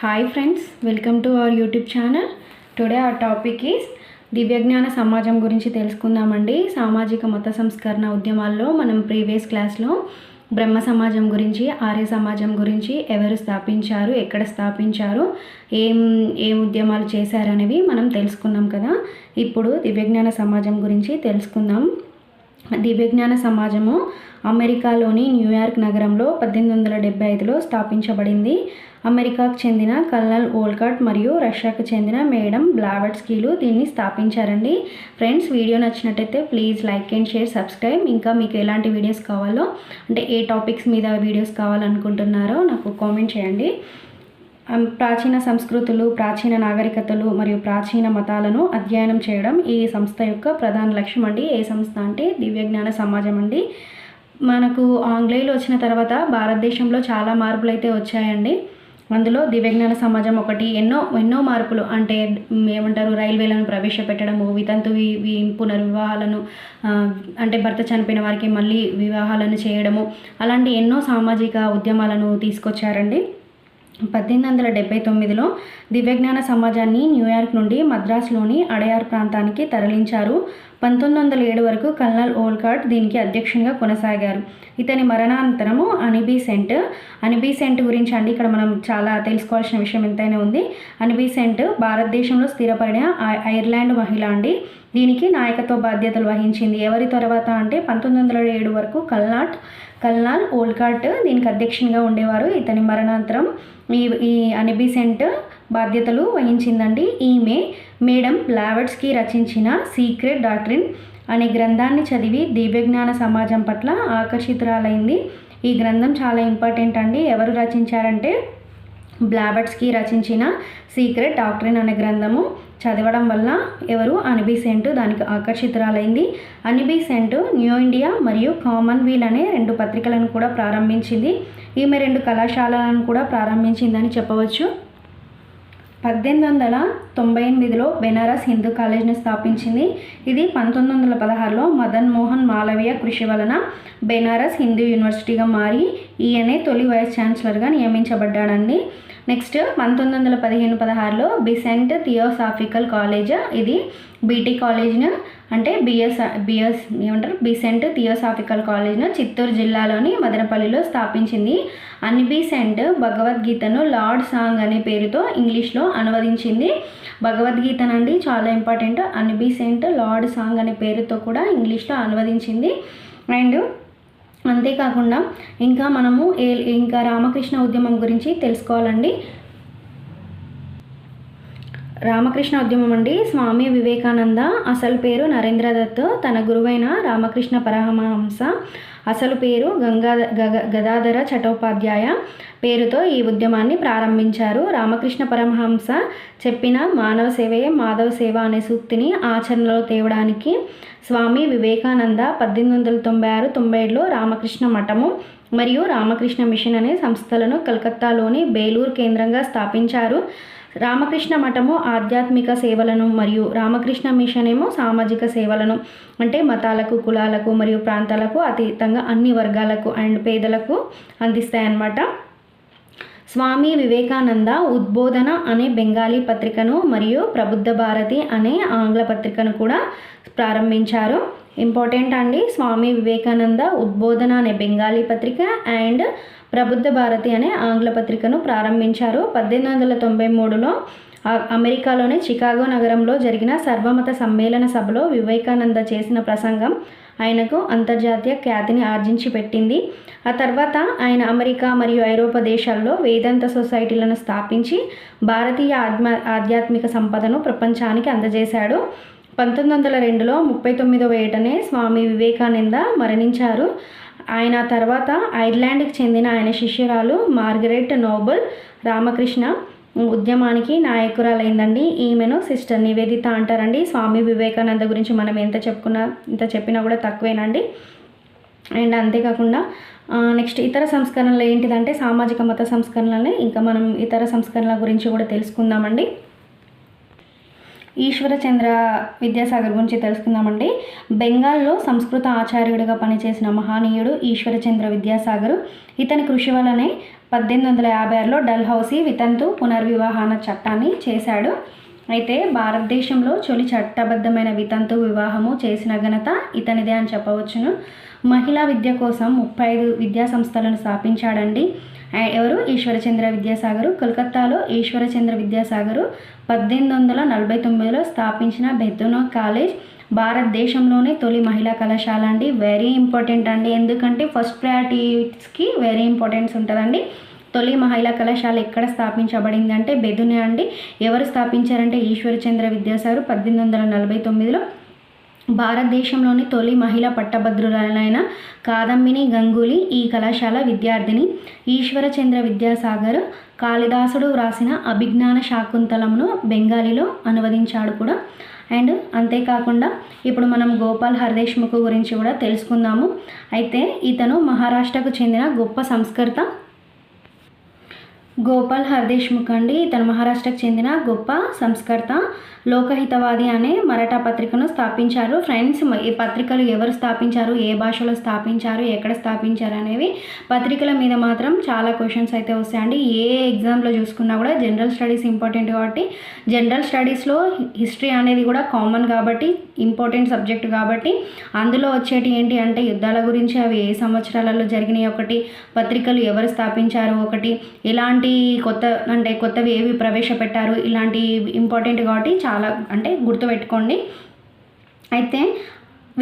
Hi friends welcome to our YouTube channel today uh topic is దివ్యజ్ఞాన సమాజం గురించి తెలుసుకుందామండి. సామాజిక మత సంస్కరణ ఉద్యమాల్లో మనం ప్రీవియస్ క్లాస్లో బ్రహ్మ సమాజం గురించి ఆర్య సమాజం గురించి ఎవరు స్థాపించారు ఎక్కడ స్థాపించారు ఏం ఏం ఉద్యమాలు చేశారనేవి మనం తెలుసుకున్నాం కదా. ఇప్పుడు దివ్యజ్ఞాన సమాజం గురించి తెలుసుకుందాం. దివ్యజ్ఞాన సమాజము అమెరికాలోని న్యూయార్క్ నగరంలో పద్దెనిమిది వందల డెబ్బై ఐదులో స్థాపించబడింది. అమెరికాకు చెందిన కల్నల్ ఓల్కట్ మరియు రష్యాకు చెందిన మేడం బ్లావెట్స్కీలు దీన్ని స్థాపించారండి. ఫ్రెండ్స్ వీడియో నచ్చినట్టయితే please like and share subscribe. ఇంకా మీకు ఎలాంటి వీడియోస్ కావాలో అంటే ఏ టాపిక్స్ మీద వీడియోస్ కావాలనుకుంటున్నారో నాకు కామెంట్ చేయండి. ప్రాచీన సంస్కృతులు ప్రాచీన నాగరికతలు మరియు ప్రాచీన మతాలను అధ్యయనం చేయడం ఈ సంస్థ యొక్క ప్రధాన లక్ష్యం అండి. ఏ సంస్థ అంటే దివ్యజ్ఞాన సమాజం అండి. మనకు ఆంగ్లేయులు వచ్చిన తర్వాత భారతదేశంలో చాలా మార్పులు అయితే వచ్చాయండి. అందులో దివ్యజ్ఞాన సమాజం ఒకటి ఎన్నో ఎన్నో మార్పులు. అంటే ఏమంటారు రైల్వేలను ప్రవేశపెట్టడము వితంతు పునర్వివాహాలను అంటే భర్త చనిపోయిన వారికి మళ్ళీ వివాహాలను చేయడము. అలాంటి ఎన్నో సామాజిక ఉద్యమాలను తీసుకొచ్చారండి. పద్దెనిమిది వందల డెబ్బై తొమ్మిదిలో దివ్యజ్ఞాన సమాజాన్ని న్యూయార్క్ నుండి మద్రాసులోని అడయార్ ప్రాంతానికి తరలించారు. పంతొమ్మిది వందల ఏడు వరకు కల్నల్ ఓల్కాట్ దీనికి అధ్యక్షునిగా కొనసాగారు. ఇతని మరణానంతరము అనిబీ సెంట్. అనిబీ సెంట్ గురించి అండి ఇక్కడ మనం చాలా తెలుసుకోవాల్సిన విషయం ఎంతైనా ఉంది. అనిబీ సెంట్ భారతదేశంలో స్థిరపడిన ఐ- ఐర్లాండ్ మహిళ అండి. దీనికి నాయకత్వ బాధ్యతలు వహించింది ఎవరి తర్వాత అంటే పంతొమ్మిది వందల ఏడు వరకు కల్నాట్ కల్నాల్ ఓల్కాట్ దీనికి అధ్యక్షునిగా ఉండేవారు. ఇతని మరణాంతరం ఈ ఈ అనిబిసెంట్ బాధ్యతలు వహించిందండి. ఈమె మేడం బ్లావెట్స్కి రచించిన సీక్రెట్ డాక్ట్రిన్ అనే గ్రంథాన్ని చదివి దివ్యజ్ఞాన సమాజం పట్ల ఆకర్షితురాలైంది. ఈ గ్రంథం చాలా ఇంపార్టెంట్ అండి. ఎవరు రచించారంటే బ్లాబర్ట్స్కి రచించిన సీక్రెట్ డాక్టరీన్ అనే గ్రంథము. చదవడం వల్ల ఎవరు అనిబిసెంట్ దానికి ఆకర్షితురాలైంది. అనిబిసెంట్ న్యూ ఇండియా మరియు కామన్వీల్ అనే రెండు పత్రికలను కూడా ప్రారంభించింది. ఈమె రెండు కళాశాలలను కూడా ప్రారంభించిందని చెప్పవచ్చు. పద్దెనిమిది వందల తొంభై ఎనిమిదిలో బెనారస్ హిందూ కాలేజ్ని స్థాపించింది. ఇది పంతొమ్మిది వందల పదహారులో మదన్ మోహన్ మాలవీయ కృషి వలన బెనారస్ హిందూ యూనివర్సిటీగా మారి ఈయనే తొలి వైస్ ఛాన్సలర్గా నియమించబడ్డాడండి. నెక్స్ట్ పంతొమ్మిది వందల పదిహేను పదహారులో బిసెంట్ థియోసాఫికల్ కాలేజ్? ఇది బీటీ కాలేజ్ను అంటే బిఎస్ బిఎస్ ఏమంటారు? బిసెంట్ థియోసాఫికల్ కాలేజ్ను చిత్తూరు జిల్లాలోని మదనపల్లిలో స్థాపించింది. అన్బిసెంట్ భగవద్గీతను లార్డ్ సాంగ్ అనే పేరుతో ఇంగ్లీష్లో అనువదించింది. భగవద్గీతనండి చాలా ఇంపార్టెంట్. అన్బిసెంట్ లార్డ్ సాంగ్ అనే పేరుతో కూడా ఇంగ్లీష్లో అనువదించింది. అండ్ అంతేకాకుండా ఇంకా మనము ఏ ఇంకా రామకృష్ణ ఉద్యమం గురించి తెలుసుకోవాలండి. రామకృష్ణ ఉద్యమం అండి. స్వామి వివేకానంద అసలు పేరు నరేంద్ర దత్ తన గురువైన రామకృష్ణ పరమహంస. అసలు పేరు గంగా గగ గదాధర చటోపాధ్యాయ పేరుతో ఈ ఉద్యమాన్ని ప్రారంభించారు. రామకృష్ణ పరమహంస చెప్పిన మానవ సేవయే మాధవ సేవ అనే సూక్తిని ఆచరణలో తేవడానికి స్వామి వివేకానంద పద్దెనిమిది వందల తొంభై ఆరు తొంభై ఏడులో రామకృష్ణ మఠము మరియు రామకృష్ణ మిషన్ అనే సంస్థలను కలకత్తాలోని బేలూరు కేంద్రంగా స్థాపించారు. రామకృష్ణ మఠము ఆధ్యాత్మిక సేవలను మరియు రామకృష్ణ మిషన్ ఏమో సామాజిక సేవలను అంటే మతాలకు కులాలకు మరియు ప్రాంతాలకు అతీతంగా అన్ని వర్గాలకు అండ్ పేదలకు అందిస్తాయన్నమాట. స్వామి వివేకానంద ఉద్బోధన అనే బెంగాలీ పత్రికను మరియు ప్రబుద్ధ భారతి అనే ఆంగ్ల పత్రికను కూడా ప్రారంభించారు. ఇంపార్టెంట్ అండి స్వామి వివేకానంద ఉద్బోధన అనే బెంగాలీ పత్రిక అండ్ ప్రబుద్ధ భారతి అనే ఆంగ్ల పత్రికను ప్రారంభించారు. పద్దెనిమిది వందల తొంభై మూడులో అమెరికాలోని చికాగో నగరంలో జరిగిన సర్వమత సమ్మేళన సభలో వివేకానంద చేసిన ప్రసంగం ఆయనకు అంతర్జాతీయ ఖ్యాతిని ఆర్జించి పెట్టింది. ఆ తర్వాత ఆయన అమెరికా మరియు ఐరోపా దేశాల్లో వేదాంత సొసైటీలను స్థాపించి భారతీయ ఆత్మ ఆధ్యాత్మిక సంపదను ప్రపంచానికి అందజేశాడు. పంతొమ్మిది వందల రెండులో ముప్పై తొమ్మిదవ ఏటనే స్వామి వివేకానంద మరణించారు. ఆయన తర్వాత ఐర్లాండ్కి చెందిన ఆయన శిష్యురాలు మార్గరెట్ నోబుల్ రామకృష్ణ ఉద్యమానికి నాయకురాలైందండి. ఈమెను సిస్టర్ నివేదిత అంటారండి. స్వామి వివేకానంద గురించి మనం ఎంత చెప్పుకున్నా ఎంత చెప్పినా కూడా తక్కువేనండి. అండ్ అంతేకాకుండా నెక్స్ట్ ఇతర సంస్కరణలు ఏంటిదంటే సామాజిక మత సంస్కరణలని ఇంకా మనం ఇతర సంస్కరణల గురించి కూడా తెలుసుకుందామండి. ఈశ్వరచంద్ర విద్యాసాగర్ గురించి తెలుసుకుందామండి. బెంగాల్లో సంస్కృత ఆచార్యుడిగా పనిచేసిన మహనీయుడు ఈశ్వరచంద్ర విద్యాసాగర్ ఇతని కృషి వల్లనే పద్దెనిమిది వందల యాభై ఆరులో డల్హౌసీ వితంతు పునర్వివాహాన చట్టాన్ని చేశాడు. అయితే భారతదేశంలో తొలి చట్టబద్ధమైన వితంతు వివాహము చేసిన ఘనత ఇతనిదే అని చెప్పవచ్చును. మహిళా విద్య కోసం ముప్పై ఐదు విద్యా సంస్థలను స్థాపించాడండి. ఎవరు? ఈశ్వరచంద్ర విద్యాసాగరు. కోల్కత్తాలో ఈశ్వరచంద్ర విద్యాసాగరు పద్దెనిమిది వందల నలభై తొమ్మిదిలో స్థాపించిన బెతునో కాలేజ్. భారతదేశంలోనే తొలి మహిళా కళాశాల అండి. వెరీ ఇంపార్టెంట్ అండి. ఎందుకంటే ఫస్ట్ ప్రయారిటీస్కి వెరీ ఇంపార్టెన్స్ ఉంటుందండి. తొలి మహిళా కళాశాల ఎక్కడ స్థాపించబడింది అంటే బెదునే అండి. ఎవరు స్థాపించారంటే ఈశ్వరచంద్ర విద్యాసాగర్ పద్దెనిమిది వందల నలభై తొమ్మిదిలో. భారతదేశంలోని తొలి మహిళా పట్టభద్రులైన కాదంబిని గంగూలీ ఈ కళాశాల విద్యార్థిని. ఈశ్వరచంద్ర విద్యాసాగర్ కాళిదాసుడు వ్రాసిన అభిజ్ఞాన శాకుంతలంను బెంగాలీలో అనువదించాడు కూడా. అండ్ అంతేకాకుండా ఇప్పుడు మనం గోపాల్ హరదేశ్ముఖ్ గురించి కూడా తెలుసుకుందాము. అయితే ఇతను మహారాష్ట్రకు చెందిన గొప్ప సంస్కృత గోపాల్ హర్దేశ్ముఖ్ అండి ఇతను మహారాష్ట్రకు చెందిన గొప్ప సంస్కర్త లోకహితవాది అనే మరాఠా పత్రికను స్థాపించారు. ఫ్రెండ్స్ ఈ పత్రికలు ఎవరు స్థాపించారు? ఏ భాషలో స్థాపించారు? ఎక్కడ స్థాపించారు? అనేవి పత్రికల మీద మాత్రం చాలా క్వశ్చన్స్ అయితే వస్తాయండి. ఏ ఎగ్జామ్లో చూసుకున్నా కూడా జనరల్ స్టడీస్ ఇంపార్టెంట్ కాబట్టి జనరల్ స్టడీస్లో హిస్టరీ అనేది కూడా కామన్ కాబట్టి ఇంపార్టెంట్ సబ్జెక్ట్ కాబట్టి అందులో వచ్చేటి ఏంటి అంటే యుద్ధాల గురించి అవి ఏ సంవత్సరాలలో జరిగినాయి ఒకటి పత్రికలు ఎవరు స్థాపించారు ఒకటి ఎలాంటి కొత్త అంటే కొత్తవి ఏవి ప్రవేశపెట్టారు ఇలాంటి ఇంపార్టెంట్ కాబట్టి చాలా అంటే గుర్తుపెట్టుకోండి. అయితే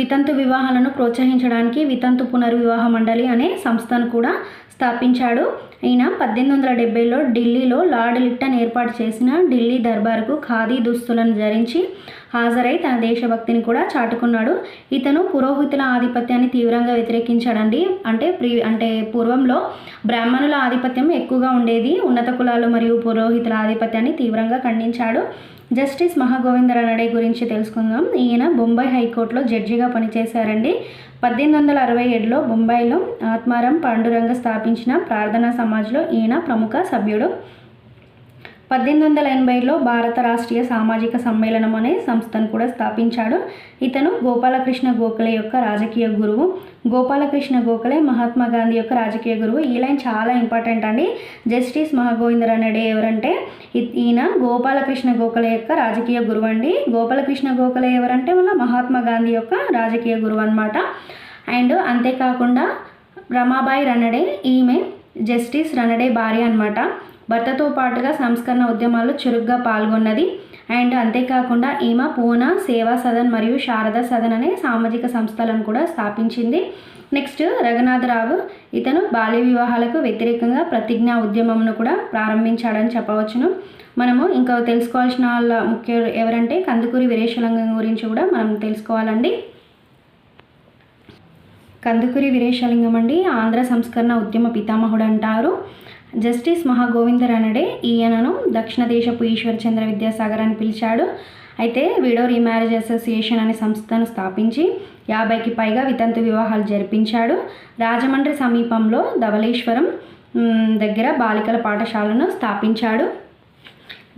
వితంతు వివాహాలను ప్రోత్సహించడానికి వితంతు పునర్వివాహ మండలి అనే సంస్థను కూడా స్థాపించాడు. ఈయన పద్దెనిమిది వందల డెబ్బైలో ఢిల్లీలో లార్డ్ లిట్టన్ ఏర్పాటు చేసిన ఢిల్లీ దర్బార్కు ఖాదీ దుస్తులను ధరించి హాజరై తన దేశభక్తిని కూడా చాటుకున్నాడు. ఇతను పురోహితుల ఆధిపత్యాన్ని తీవ్రంగా వ్యతిరేకించాడండి. అంటే ప్రీ అంటే పూర్వంలో బ్రాహ్మణుల ఆధిపత్యం ఎక్కువగా ఉండేది ఉన్నత కులాలు మరియు పురోహితుల ఆధిపత్యాన్ని తీవ్రంగా ఖండించాడు. జస్టిస్ మహాగోవిందరాడే గురించి తెలుసుకుందాం. ఈయన బొంబాయి హైకోర్టులో జడ్జిగా పనిచేశారండి. పద్దెనిమిది వందల అరవై ఏడులో బొంబాయిలో ఆత్మారం పాండురంగ స్థాపించిన ప్రార్థనా సమాజ్లో ఈయన ప్రముఖ సభ్యుడు. పద్దెనిమిది వందల ఎనభైలో భారత రాష్ట్రీయ సామాజిక సమ్మేళనం అనే సంస్థను కూడా స్థాపించాడు. ఇతను గోపాలకృష్ణ గోఖలే యొక్క రాజకీయ గురువు. గోపాలకృష్ణ గోఖలే మహాత్మా గాంధీ యొక్క రాజకీయ గురువు. ఈ లైన్ చాలా ఇంపార్టెంట్ అండి. జస్టిస్ మహాగోవింద అనేడే ఎవరంటే ఈయన గోపాలకృష్ణ గోఖలే యొక్క రాజకీయ గురువు అండి. గోపాలకృష్ణ గోఖలే ఎవరంటే మన మహాత్మా గాంధీ యొక్క రాజకీయ గురువు అనమాట అండ్ అంతేకాకుండా రమాబాయి రనడే ఈమె జస్టిస్ రనడే భార్య అనమాట భర్తతో పాటుగా సంస్కరణ ఉద్యమాల్లో చురుగ్గా పాల్గొన్నది. అండ్ అంతేకాకుండా ఈమె పూనా సేవా సదన్ మరియు శారదా సదన్ అనే సామాజిక సంస్థలను కూడా స్థాపించింది. నెక్స్ట్ రఘునాథరావు ఇతను బాల్య వివాహాలకు వ్యతిరేకంగా ప్రతిజ్ఞా ఉద్యమంను కూడా ప్రారంభించాడని చెప్పవచ్చును. మనము ఇంకా తెలుసుకోవాల్సిన వాళ్ళ ముఖ్య ఎవరంటే కందుకూరి వీరేశలింగం గురించి కూడా మనం తెలుసుకోవాలండి. కందుకూరి వీరేశలింగం అండి ఆంధ్ర సంస్కరణ ఉద్యమ పితామహుడు అంటారు. జస్టిస్ మహాగోవిందరనడే ఈయనను దక్షిణ దేశపు ఈశ్వరచంద్ర విద్యాసాగర్ అని పిలిచాడు. అయితే విడో రీమ్యారేజ్ అసోసియేషన్ అనే సంస్థను స్థాపించి యాభైకి పైగా వితంతు వివాహాలు జరిపించాడు. రాజమండ్రి సమీపంలో ధవళేశ్వరం దగ్గర బాలికల పాఠశాలను స్థాపించాడు.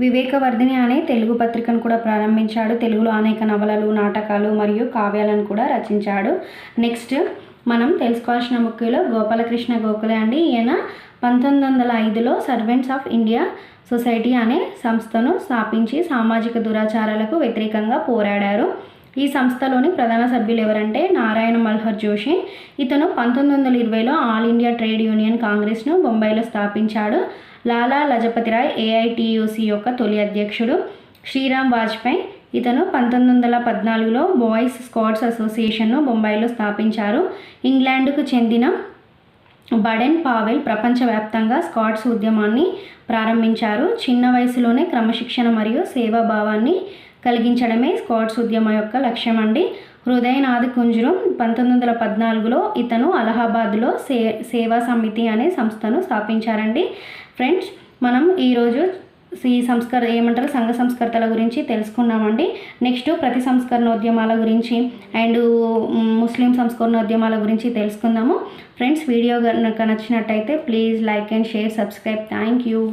వివేకవర్ధిని అనే తెలుగు పత్రికను కూడా ప్రారంభించాడు. తెలుగులో అనేక నవలలు నాటకాలు మరియు కావ్యాలను కూడా రచించాడు. నెక్స్ట్ మనం తెలుసుకోవాల్సిన ముఖ్యలో గోపాలకృష్ణ గోఖలే అండి. ఈయన పంతొమ్మిది వందల ఐదులో సర్వెంట్స్ ఆఫ్ ఇండియా సొసైటీ అనే సంస్థను స్థాపించి సామాజిక దురాచారాలకు వ్యతిరేకంగా పోరాడారు. ఈ సంస్థలోని ప్రధాన సభ్యులు ఎవరంటే నారాయణ మల్హర్ జోషి. ఇతను పంతొమ్మిది వందల ఇరవైలో ఆల్ ఇండియా ట్రేడ్ యూనియన్ కాంగ్రెస్ను బొంబాయిలో స్థాపించాడు. లాలా లజపతిరాయ్ ఏఐటియుసి యొక్క తొలి అధ్యక్షుడు. శ్రీరామ్ వాజ్పేయి ఇతను పంతొమ్మిది వందల పద్నాలుగులో బాయ్స్ స్కాట్స్ అసోసియేషన్ను బొంబాయిలో స్థాపించారు. ఇంగ్లాండ్కు చెందిన బడెన్ పావెల్ ప్రపంచవ్యాప్తంగా స్కాట్స్ ఉద్యమాన్ని ప్రారంభించారు. చిన్న వయసులోనే క్రమశిక్షణ మరియు సేవాభావాన్ని కలిగించడమే స్కాట్స్ ఉద్యమం యొక్క లక్ష్యం అండి హృదయనాథ్ కుంజురం పంతొమ్మిది వందల పద్నాలుగులో ఇతను అలహాబాద్లో సే సేవా సమితి అనే సంస్థను స్థాపించారండి. ఫ్రెండ్స్ మనం ఈరోజు ఈ సంస్కర ఏమంటారు? సంఘ సంస్కర్తల గురించి తెలుసుకున్నామండి. నెక్స్ట్ ప్రతి సంస్కరణోద్యమాల గురించి అండ్ ముస్లిం సంస్కరణోద్యమాల గురించి తెలుసుకుందాము. ఫ్రెండ్స్ వీడియో కనుక నచ్చినట్టయితే please like and share subscribe. Thank you.